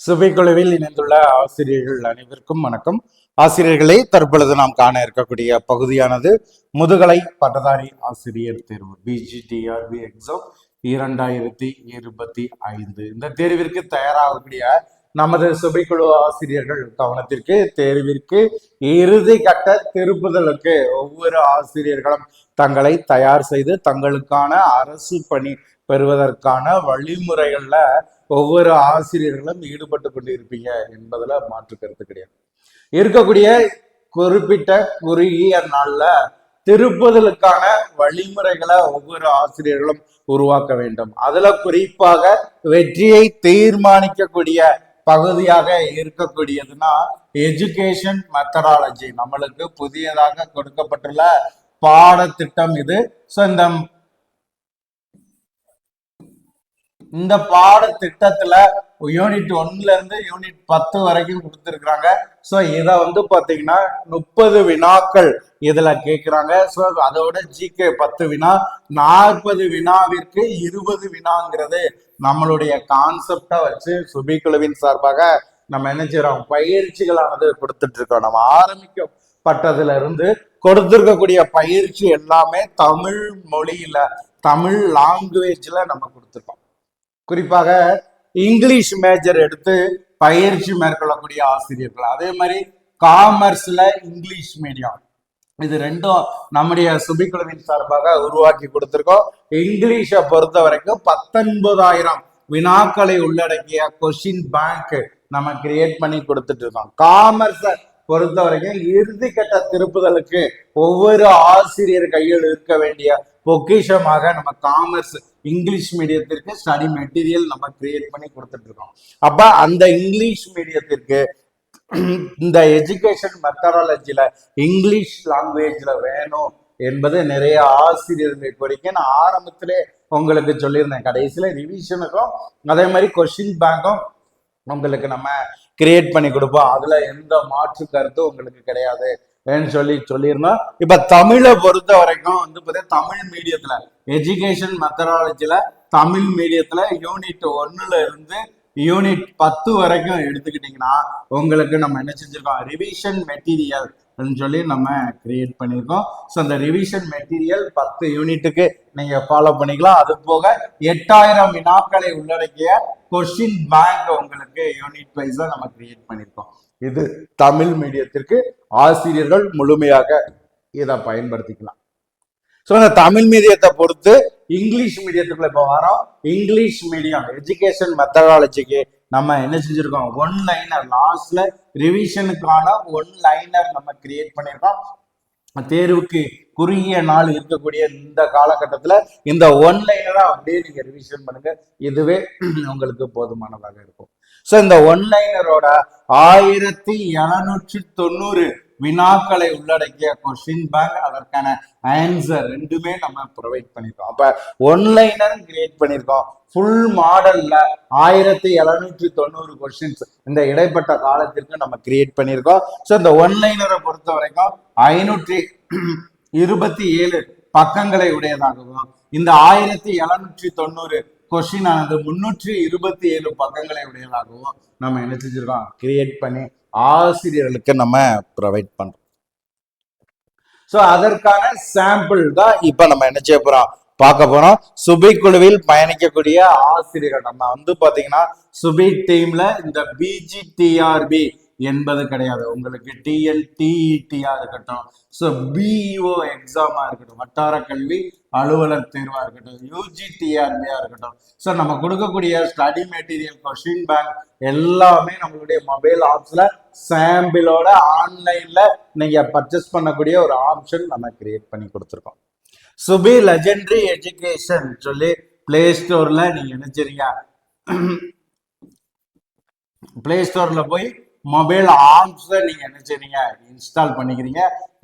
சுபைக்குழுவில் இணைந்துள்ள ஆசிரியர்கள் அனைவருக்கும் வணக்கம். ஆசிரியர்களை தற்பொழுது நாம் காண இருக்கக்கூடிய பகுதியானது முதுகலை பட்டதாரி ஆசிரியர் தேர்வு பிஜிடிஆர்பி எக்ஸாம் இரண்டாயிரத்தி இருபத்தி ஐந்து. இந்த தேர்விற்கு தயாராகக்கூடிய நமது சுபைக்குழு ஆசிரியர்கள் கவனத்திற்கு தேர்விற்கு இறுதி கட்ட திருப்புதலுக்கு ஒவ்வொரு ஆசிரியர்களும் தங்களை தயார் செய்து தங்களுக்கான அரசு பணி பெறுவதற்கான வழிமுறைகள்ல ஒவ்வொரு ஆசிரியர்களும் ஈடுபட்டு கொண்டு இருப்பீங்க என்பதுல மாற்று கருத்து கிடையாது. இருக்கக்கூடிய குறிப்பிட்ட குறுகிய நாள்ல திருப்புதலுக்கான வழிமுறைகளை ஒவ்வொரு ஆசிரியர்களும் உருவாக்க வேண்டும். அதுல குறிப்பாக வெற்றியை தீர்மானிக்கக்கூடிய பகுதியாக இருக்கக்கூடியதுன்னா எஜுகேஷன் மெத்தடாலஜி நம்மளுக்கு புதியதாக கொடுக்கப்பட்டுள்ள பாடத்திட்டம் இது. ஸோ இந்த இந்த பாடத்திட்டத்துல யூனிட் ஒன்ல இருந்து யூனிட் பத்து வரைக்கும் கொடுத்துருக்குறாங்க. ஸோ இதை வந்து பாத்தீங்கன்னா முப்பது வினாக்கள் இதுல கேட்குறாங்க ஸோ அதோட ஜிகே பத்து வினா நாற்பது வினாவிற்கு இருபது வினாங்கிறது நம்மளுடைய கான்செப்டை வச்சு சுபிக்குழுவின் சார்பாக நம்ம என்ன செய்யறோம்? பயிற்சிகளானது கொடுத்துட்டு இருக்கோம் நம்ம ஆரம்பிக்கப்பட்டதுல இருந்து கொடுத்துருக்கக்கூடிய பயிற்சி எல்லாமே தமிழ் மொழியில தமிழ் லாங்குவேஜ்ல நம்ம கொடுத்துருக்கோம். குறிப்பாக இங்கிலீஷ் மேஜர் எடுத்து பயிற்சி மேற்கொள்ளக்கூடிய ஆசிரியர்கள். அதே மாதிரி காமர்ஸ்ல இங்கிலீஷ் மீடியம் இது ரெண்டும் நம்முடைய சுபிக்குழுவின் சார்பாக உருவாக்கி கொடுத்துருக்கோம். இங்கிலீஷை பொறுத்த வரைக்கும் பத்தொன்பதாயிரம் வினாக்களை உள்ளடக்கிய கொஷின் பேங்க் நம்ம கிரியேட் பண்ணி கொடுத்துட்டு இருக்கோம். காமர்ஸை பொறுத்த வரைக்கும் இறுதி கட்ட திருப்புதலுக்கு ஒவ்வொரு ஆசிரியர் கையில் இருக்க வேண்டிய பொக்கிஷமாக நம்ம காமர்ஸ் இங்கிலீஷ் மீடியத்திற்கு ஸ்டடி மெட்டீரியல் நம்ம கிரியேட் பண்ணி கொடுத்துட்டு இருக்கோம். அப்ப அந்த இங்கிலீஷ் மீடியத்திற்கு இந்த எஜுகேஷன் மெத்தடாலஜியில இங்கிலீஷ் லாங்குவேஜ்ல வேணும் என்பது நிறைய ஆசிரியர்கள் கோரிக்கை. நான் ஆரம்பத்திலே உங்களுக்கு சொல்லியிருந்தேன். கடைசியில ரிவிஷனுக்கும் அதே மாதிரி கொஷின் பேங்க்கும் உங்களுக்கு நம்ம கிரியேட் பண்ணி கொடுப்போம். அதுல எந்த மாற்று கருத்தும் உங்களுக்கு கிடையாது. சொல்லி சொல்லியிருந்தோம் இப்ப தமிழை பொறுத்த வரைக்கும் வந்து பார்த்தீங்கன்னா தமிழ் மீடியத்துல எஜுகேஷன் மெத்தடாலஜில தமிழ் மீடியத்துல யூனிட் ஒன்னுல இருந்து யூனிட் பத்து வரைக்கும் எடுத்துக்கிட்டீங்கன்னா உங்களுக்கு நம்ம என்ன செஞ்சிருக்கோம்? ரிவிஷன் மெட்டீரியல் அப்படின்னு சொல்லி நம்ம கிரியேட் பண்ணியிருக்கோம். ஸோ அந்த ரிவிஷன் மெட்டீரியல் பத்து யூனிட்டுக்கு நீங்கள் ஃபாலோ பண்ணிக்கலாம். அது போக எட்டாயிரம் வினாக்களை உள்ளடக்கிய கொஸ்டின் பேங்க் உங்களுக்கு யூனிட் வைஸாக நம்ம கிரியேட் பண்ணியிருக்கோம். இது தமிழ் மீடியத்திற்கு ஆசிரியர்கள் முழுமையாக இதை பயன்படுத்திக்கலாம். ஸோ அந்த தமிழ் மீடியத்தை பொறுத்து இங்கிலீஷ் மீடியத்துக்குள்ள இப்போ வரோம். இங்கிலீஷ் மீடியம் எஜுகேஷன் மெத்தடாலஜிக்கு நம்ம என்ன செஞ்சிருக்கோம்? ஒன் லைனர் லாஸ்ட்ல ரிவிஷனுக்கான ஒன் லைனர் நம்ம கிரியேட் பண்ணியிருக்கோம் தேர்வுக்கு குறுகிய நாள் இருக்கக்கூடிய இந்த காலகட்டத்துல இந்த ஒன் லைனரா அப்படியே நீங்கள் ரிவிஷன் பண்ணுங்க. இதுவே உங்களுக்கு போதுமானதாக இருக்கும். ஸோ இந்த ஒன் லைனரோட ஆயிரத்தி இரநூற்றி தொண்ணூறு வினாக்களை உள்ளடக்கிய கொஸ்டின் பேங்க் அதற்கான ஆன்சர் ரெண்டுமே நம்ம ப்ரொவைட் பண்ணியிருக்கோம் அப்ப ஒன்லைனர் கிரியேட் பண்ணியிருக்கோம் ஃபுல் மாடல்ல ஆயிரத்தி எழுநூற்றி தொண்ணூறு கொஸ்டின்ஸ் இந்த இடைப்பட்ட காலத்திற்கு நம்ம கிரியேட் பண்ணியிருக்கோம் ஸோ இந்த ஒன்லைனரை பொறுத்த வரைக்கும் ஐநூற்றி இருபத்தி ஏழு பக்கங்களை உடையதாகவும் இந்த ஆயிரத்தி எழுநூற்றி தொண்ணூறு கொஸ்டின் ஆனது முன்னூற்றி இருபத்தி ஏழு பக்கங்களை உடையதாகவும் நம்ம என்ன செஞ்சிருக்கோம்? கிரியேட் பண்ணி ஆசிரியர்களுக்கு நம்ம ப்ரொவைட் பண்றோம். ஸோ அதற்கான சாம்பிள் தான் இப்போ நம்ம என்ன செய்ய போறோம்? பார்க்க போறோம். சுபை குழுவில் பயணிக்கக்கூடிய ஆசிரியர்கள். நம்ம வந்து பாத்தீங்கன்னா சுபை டீம்ல இந்த பிஜிடிஆர்பி என்பது கிடையாது. உங்களுக்கு டிஎல்டிஇடியா இருக்கட்டும். ஸோ பிஇஓ எக்ஸாமா இருக்கட்டும். வட்டார கல்வி அலுவலர் தேர்வா இருக்கட்டும். யூஜிடிஆர்பியா இருக்கட்டும். ஸோ நம்ம கொடுக்கக்கூடிய ஸ்டடி மெட்டீரியல் கொஷின் பேங்க் எல்லாமே நம்மளுடைய மொபைல் ஆப்ஸ்ல சாம்பிளோட ஆன்லைன்ல நீங்க பர்ச்சேஸ் பண்ணக்கூடிய ஒரு ஆப்ஷன் நம்ம கிரியேட் பண்ணி கொடுத்துருக்கோம். சுபி லெஜெண்டரி எஜுகேஷன் சொல்லி பிளே ஸ்டோர்ல நீங்க நினைச்சிருங்க. பிளே ஸ்டோர்ல போய் மொபைல் ஆப்ஸை நீங்கள் என்ன செய்றீங்க? இன்ஸ்டால் பண்ணிக்கிறீங்க.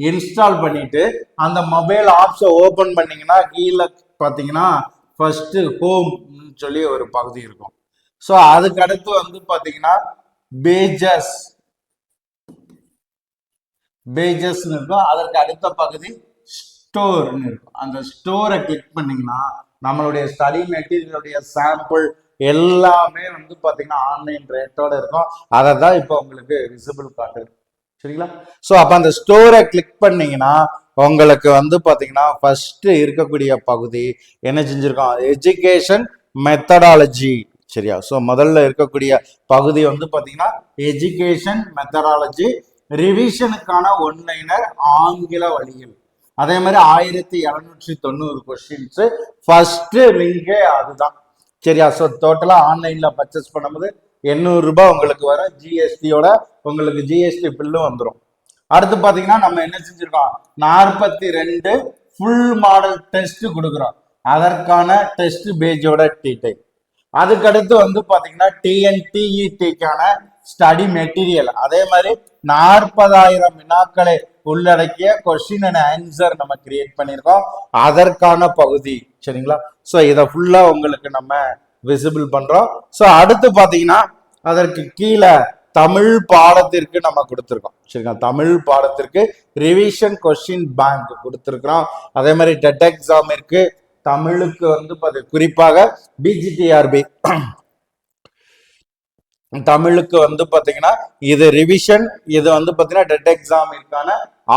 இன்ஸ்டால் பண்ணிட்டு அந்த மொபைல் ஆப்ஸை ஓப்பன் பண்ணீங்கன்னா கீழே பார்த்தீங்கன்னா ஃபர்ஸ்ட் ஹோம்னு சொல்லி ஒரு பகுதி இருக்கும். ஸோ அதுக்கு அடுத்து வந்து பார்த்தீங்கன்னா பேஜஸ் பேஜஸ்னு இருக்கும். அதற்கு அடுத்த பகுதி ஸ்டோர்னு இருக்கும். அந்த ஸ்டோரை கிளிக் பண்ணீங்கன்னா நம்மளுடைய ஸ்டடி மெட்டீரியலுடைய சாம்பிள் எல்லாமே வந்து பார்த்தீங்கன்னா ஆன்லைன் ரேட்டோட இருக்கும். அதை தான் இப்போ உங்களுக்கு விசிபிள் காட்டுது. சரிங்களா? ஸோ அப்போ அந்த ஸ்டோரை கிளிக் பண்ணீங்கன்னா உங்களுக்கு வந்து பார்த்தீங்கன்னா ஃபர்ஸ்ட் இருக்கக்கூடிய பகுதி என்ன செஞ்சுருக்கோம்? எஜுகேஷன் மெத்தடாலஜி சரியா? ஸோ முதல்ல இருக்கக்கூடிய பகுதி வந்து பார்த்தீங்கன்னா எஜுகேஷன் மெத்தடாலஜி ரிவிஷனுக்கான ஒன்லைனர் ஆங்கில வழியில் அதே மாதிரி ஆயிரத்தி எழுநூற்றி தொண்ணூறு கொஸ்டின்ஸு ஃபர்ஸ்ட் லிங்கே அதுதான். சரியா ஸோ டோட்டலாக ஆன்லைனில் பர்ச்சேஸ் பண்ணும்போது எண்ணூறு ரூபாய் உங்களுக்கு வரும். ஜிஎஸ்டியோட உங்களுக்கு ஜிஎஸ்டி பில்லும் வந்துடும் அடுத்து பார்த்தீங்கன்னா நம்ம என்ன செஞ்சுருக்கோம்? நாற்பத்தி ரெண்டு ஃபுல் மாடல் டெஸ்ட் கொடுக்குறோம். அதற்கான டெஸ்ட் பேஜோட டீடைல் அதுக்கடுத்து வந்து பார்த்தீங்கன்னா டிஎன்டிஇடிக்கான ஸ்டடி மெட்டீரியல் அதே மாதிரி நாற்பதாயிரம் வினாக்களை உள்ளடக்கிய கொஸ்டின் அண்ட் ஆன்சர் நம்ம கிரியேட் பண்ணியிருக்கோம். அதற்கான பகுதி. சரிங்களா? ஸோ இதை ஃபுல்லாக உங்களுக்கு நம்ம விசிபிள் பண்ணுறோம் ஸோ அடுத்து பார்த்தீங்கன்னா அதற்கு கீழே தமிழ் பாடத்திற்கு நம்ம கொடுத்துருக்கோம். சரிங்களா? தமிழ் பாடத்திற்கு ரிவிஷன் கொஸ்டின் பேங்க் கொடுத்துருக்குறோம். அதே மாதிரி டெட் எக்ஸாமிற்கு தமிழுக்கு வந்து குறிப்பாக பிஜிடிஆர்பி தமிழுக்கு வந்து பாத்தீங்கன்னா இது ரிவிஷன் இது வந்து பாத்தீங்கன்னா டெட் எக்ஸாமிற்கான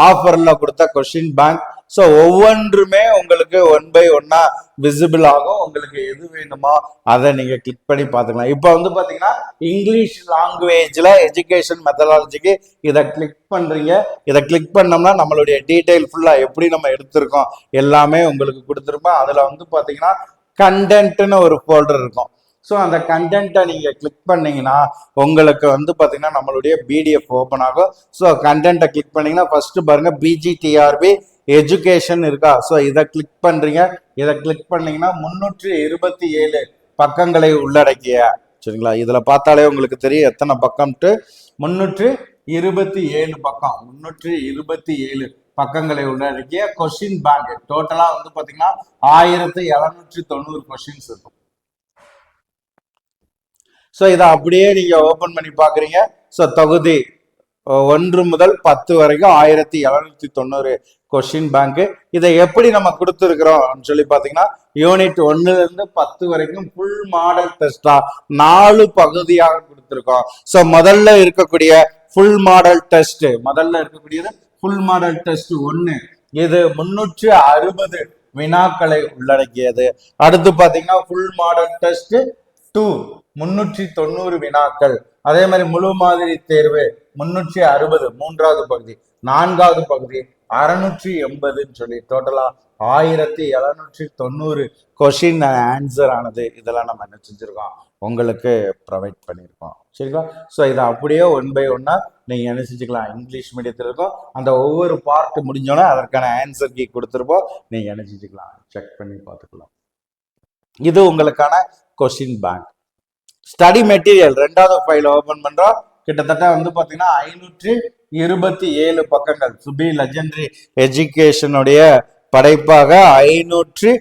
ஆஃபர்ல கொடுத்த கொஸ்டின் பேங்க் ஸோ ஒவ்வொன்றுமே உங்களுக்கு ஒன் பை ஒன்னா விசிபிள் ஆகும். உங்களுக்கு எது வேணுமோ அதை நீங்க கிளிக் பண்ணி பார்த்துக்கலாம். இப்போ வந்து பாத்தீங்கன்னா இங்கிலீஷ் லாங்குவேஜ்ல எஜுகேஷன் மெத்தடாலஜிக்கு இதை கிளிக் பண்றீங்க. இதை கிளிக் பண்ணோம்னா நம்மளுடைய டீடைல் ஃபுல்லா எப்படி நம்ம எடுத்திருக்கோம் எல்லாமே உங்களுக்கு கொடுத்துருப்போம். அதுல வந்து பாத்தீங்கன்னா கண்டென்ட்னு ஒரு ஃபோல்டர் இருக்கும். ஸோ அந்த கண்டென்ட்டை நீங்கள் கிளிக் பண்ணீங்கன்னா உங்களுக்கு வந்து பார்த்தீங்கன்னா நம்மளுடைய பிடிஎஃப் ஓப்பன் ஆகும். ஸோ கண்டென்ட்டை கிளிக் பண்ணீங்கன்னா ஃபஸ்ட்டு பாருங்கள் பிஜிடிஆர்பி எஜுகேஷன் இருக்கா? ஸோ இதை கிளிக் பண்ணுறீங்க இதை கிளிக் பண்ணிங்கன்னா முந்நூற்றி இருபத்தி ஏழு பக்கங்களை உள்ளடக்கிய சரிங்களா? இதில் பார்த்தாலே உங்களுக்கு தெரியும் எத்தனை பக்கம்ட்டு முந்நூற்று இருபத்தி ஏழு பக்கம். முந்நூற்றி இருபத்தி ஏழு பக்கங்களை உள்ளடக்கிய கொஷின் பேங்க் டோட்டலாக வந்து பார்த்தீங்கன்னா ஆயிரத்தி எழுநூற்றி தொண்ணூறு கொஷின்ஸ் இருக்கும். ஸோ இதை அப்படியே நீங்கள் ஓப்பன் பண்ணி பார்க்குறீங்க. ஸோ தொகுதி ஒன்று முதல் பத்து வரைக்கும் ஆயிரத்தி எழுநூத்தி தொண்ணூறு கொஸ்டின் பேங்க்கு இதை எப்படி நம்ம கொடுத்துருக்குறோம் சொல்லி பார்த்தீங்கன்னா யூனிட் ஒன்றுலேருந்து பத்து வரைக்கும் ஃபுல் மாடல் டெஸ்டாக நாலு பகுதியாக கொடுத்துருக்கோம். ஸோ முதல்ல இருக்கக்கூடிய ஃபுல் மாடல் டெஸ்ட் முதல்ல இருக்கக்கூடியது ஃபுல் மாடல் டெஸ்ட் ஒன்று இது முன்னூற்று அறுபது வினாக்களை உள்ளடக்கியது. அடுத்து பார்த்தீங்கன்னா ஃபுல் மாடல் டெஸ்ட் டூ முன்னூற்றி தொண்ணூறு வினாக்கள். அதே மாதிரி முழு மாதிரி தேர்வு முன்னூற்றி அறுபது மூன்றாவது பகுதி நான்காவது பகுதி அறுநூற்றி எண்பதுன்னு சொல்லி டோட்டலா ஆயிரத்தி எழுநூற்றி தொண்ணூறு கொஷின் ஆன்சர் ஆனது இதெல்லாம் நம்ம என்ன செஞ்சிருக்கோம்? உங்களுக்கு ப்ரொவைட் பண்ணியிருக்கோம் சரிங்களா? ஸோ இதை அப்படியே ஒன் பை ஒன்னா நீங்க என்ன செஞ்சுக்கலாம்? இங்கிலீஷ் மீடியத்தில் இருக்கும். அந்த ஒவ்வொரு பார்ட் முடிஞ்சோன்னே அதற்கான ஆன்சர் கீ கொடுத்துருப்போம். நீங்க என்ன செஞ்சுக்கலாம்? செக் பண்ணி பார்த்துக்கலாம். இது உங்களுக்கான கொஸ்டின் பேங்க். ஸ்டடி மெட்டீரியல் ரெண்டாவது ஃபைல் ஓபன் பண்றோம் கிட்டத்தட்ட வந்து பாத்தீங்கன்னா ஐநூற்றி இருபத்தி ஏழு பக்கங்கள். சுபி லெஜண்டரி எஜுகேஷனுடைய படைப்பாக ஐநூற்றி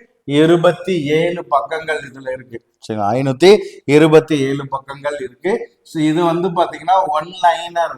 இருபத்தி ஏழு பக்கங்கள் இதுல இருக்கு. சரி ஐநூத்தி இருபத்தி ஏழு பக்கங்கள் இருக்கு. ஸோ இது வந்து பாத்தீங்கன்னா ஒன் லைனர்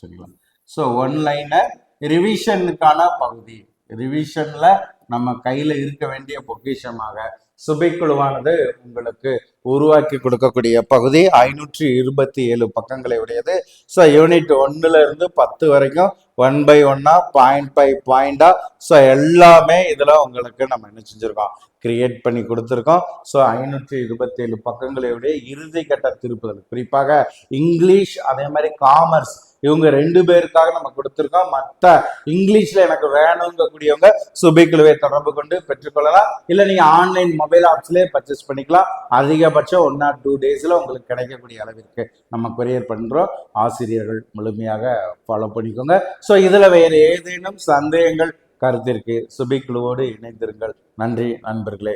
சரிங்களா? ஸோ ஒன் லைனர் ரிவிஷனுக்கான பகுதி. ரிவிஷன்ல நம்ம கையில இருக்க வேண்டிய பொக்கிஷமாக சுபைக்குழுவானது உங்களுக்கு உருவாக்கி கொடுக்கக்கூடிய பகுதி ஐநூற்றி இருபத்தி ஏழு பக்கங்களை உடையது. ஸோ யூனிட் ஒன்னுல இருந்து பத்து வரைக்கும் ஒன் பை ஒன்னா பாயிண்ட் பை பாயிண்டா ஸோ எல்லாமே இதுல உங்களுக்கு நம்ம என்ன செஞ்சிருக்கோம்? கிரியேட் பண்ணி கொடுத்துருக்கோம். ஸோ ஐநூற்றி இருபத்தி ஏழு பக்கங்களுடைய இறுதி கட்ட திருப்புதல். குறிப்பாக இங்கிலீஷ் அதே மாதிரி காமர்ஸ் இவங்க ரெண்டு பேருக்காக நம்ம கொடுத்துருக்கோம். மற்ற இங்கிலீஷ்ல எனக்கு வேணுங்கக்கூடியவங்க சுபிக்குழுவை தொடர்பு கொண்டு பெற்றுக்கொள்ளலாம். இல்லை நீங்க ஆன்லைன் மொபைல் ஆப்ஸ்லேயே பர்ச்சேஸ் பண்ணிக்கலாம். அதிகபட்சம் ஒன் ஆர் டூ டேஸ்ல உங்களுக்கு கிடைக்கக்கூடிய அளவிற்கு நம்ம கொரியர் பண்றோம். ஆசிரியர்கள் முழுமையாக ஃபாலோ பண்ணிக்கோங்க. ஸோ இதுல வேறு ஏதேனும் சந்தேகங்கள் கருத்திற்கு சுபிக்குழுவோடு இணைந்திருங்கள். நன்றி நண்பர்களே.